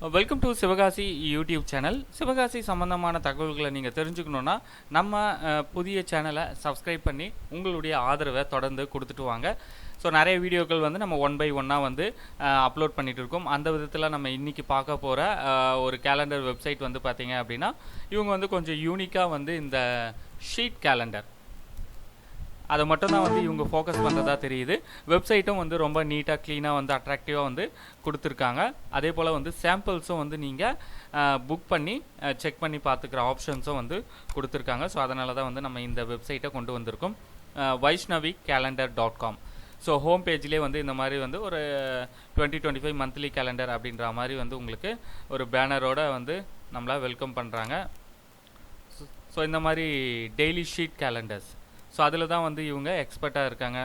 Welcome to Sivakasi YouTube channel Sivakasi சம்பந்தமான தகவல்களை நீங்கள் தெரிஞ்சுக்கணுன்னா நம்ம uh, புதிய சேனலை சப்ஸ்கிரைப் பண்ணி உங்களுடைய ஆதரவை தொடர்ந்து கொடுத்துட்டு வாங்க. ஸோ நிறைய வீடியோக்கள் வந்து நம்ம ஒன் பை ஒன்னாக வந்து uh, அப்லோட் பண்ணிகிட்டு இருக்கோம். அந்த விதத்தில் நம்ம இன்றைக்கி பார்க்க போகிற uh, ஒரு கேலண்டர் வெப்சைட் வந்து பார்த்தீங்க அப்படின்னா இவங்க வந்து கொஞ்சம் யூனிக்காக வந்து இந்த ஷீட் கேலண்டர் அதை மட்டும் தான் வந்து இவங்க ஃபோக்கஸ் பண்ணுறதா தெரியுது. வெப்சைட்டும் வந்து ரொம்ப நீட்டாக க்ளீனாக வந்து அட்ராக்டிவாக வந்து கொடுத்துருக்காங்க. அதே போல் வந்து சாம்பிள்ஸும் வந்து நீங்கள் புக் பண்ணி செக் பண்ணி பார்த்துக்கிற ஆப்ஷன்ஸும் வந்து கொடுத்துருக்காங்க. ஸோ அதனால தான் வந்து நம்ம இந்த வெப்சைட்டை கொண்டு வந்திருக்கோம். Vaishnavi calendar dot com so home பேஜ்லேயே வந்து இந்த மாதிரி வந்து ஒரு twenty twenty five monthly calendar அப்படின்ற மாதிரி வந்து உங்களுக்கு ஒரு பேனரோட வந்து நம்மளா வெல்கம் பண்ணுறாங்க ஸோ இந்த மாதிரி டெய்லி ஷீட் கேலண்டர்ஸ் ஸோ அதில் தான் வந்து இவங்க எக்ஸ்பர்ட்டாக இருக்காங்க.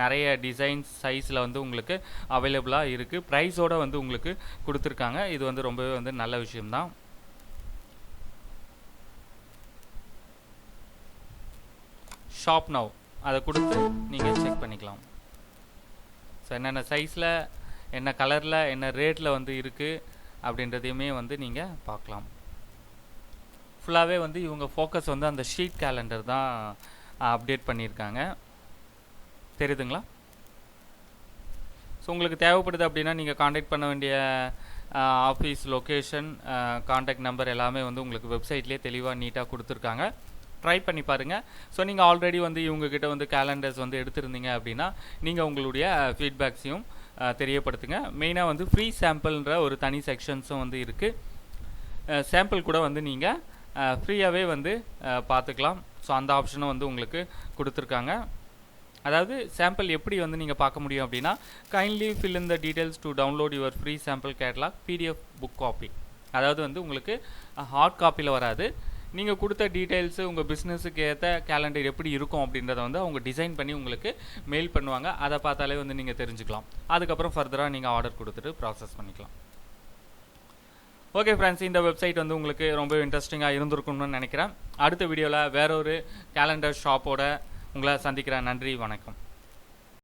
நிறைய டிசைன்ஸ் சைஸில் வந்து உங்களுக்கு அவைலபிளாக இருக்குது ப்ரைஸோட வந்து உங்களுக்கு கொடுத்துருக்காங்க. இது வந்து ரொம்பவே வந்து நல்ல விஷயம்தான். ஷாப் நவ் அதை கொடுத்து நீங்கள் செக் பண்ணிக்கலாம். ஸோ என்னென்ன சைஸில் என்ன கலரில் என்ன ரேட்டில் வந்து இருக்குது அப்படின்றதையுமே வந்து நீங்கள் பார்க்கலாம். ஃபுல்லாகவே வந்து இவங்க ஃபோக்கஸ் வந்து அந்த ஷீட் கேலண்டர் தான் அப்டேட் பண்ணியிருக்காங்க. தெரியுதுங்களா? ஸோ உங்களுக்கு தேவைப்படுது அப்படின்னா நீங்கள் காண்டாக்ட் பண்ண வேண்டிய ஆஃபீஸ் லொக்கேஷன் காண்டாக்ட் நம்பர் எல்லாமே வந்து உங்களுக்கு வெப்சைட்லேயே தெளிவாக நீட்டாக கொடுத்துருக்காங்க. ட்ரை பண்ணி பாருங்கள் ஸோ நீங்கள் ஆல்ரெடி வந்து இவங்கக்கிட்ட வந்து கேலண்டர்ஸ் வந்து எடுத்திருந்தீங்க அப்படின்னா நீங்கள் உங்களுடைய ஃபீட்பேக்ஸையும் தெரியப்படுத்துங்க. மெயினாக வந்து ஃப்ரீ சாம்பிள்ன்ற ஒரு தனி செக்ஷன்ஸும் வந்து இருக்குது சாம்பிள் கூட வந்து நீங்கள் ஃப்ரீயாகவே வந்து பார்த்துக்கலாம் ஸோ அந்த ஆப்ஷனும் வந்து உங்களுக்கு கொடுத்துருக்காங்க. அதாவது சாம்பிள் எப்படி வந்து நீங்கள் பார்க்க முடியும் அப்படின்னா கைண்ட்லி ஃபில் இந்த details to download your free sample catalogue PDF book copy அதாவது வந்து உங்களுக்கு ஹார்ட் காப்பியில் வராது. நீங்கள் கொடுத்த டீட்டெயில்ஸு உங்கள் பிஸ்னஸுக்கு ஏற்ற கேலண்டர் எப்படி இருக்கும் அப்படின்றத வந்து அவங்க டிசைன் பண்ணி உங்களுக்கு மெயில் பண்ணுவாங்க. அதை பார்த்தாலே வந்து நீங்கள் தெரிஞ்சுக்கலாம். அதுக்கப்புறம் ஃபர்தராக நீங்கள் ஆர்டர் கொடுத்துட்டு ப்ராசஸ் பண்ணிக்கலாம். ஓகே ஃப்ரெண்ட்ஸ் இந்த வெப்சைட் வந்து உங்களுக்கு ரொம்ப இன்ட்ரெஸ்டிங்காக இருந்திருக்கும்னு நினைக்கிறேன். அடுத்த வீடியோவில் வேற ஒரு கேலண்டர் ஷாப்போட உங்களை சந்திக்கிறேன். நன்றி வணக்கம்.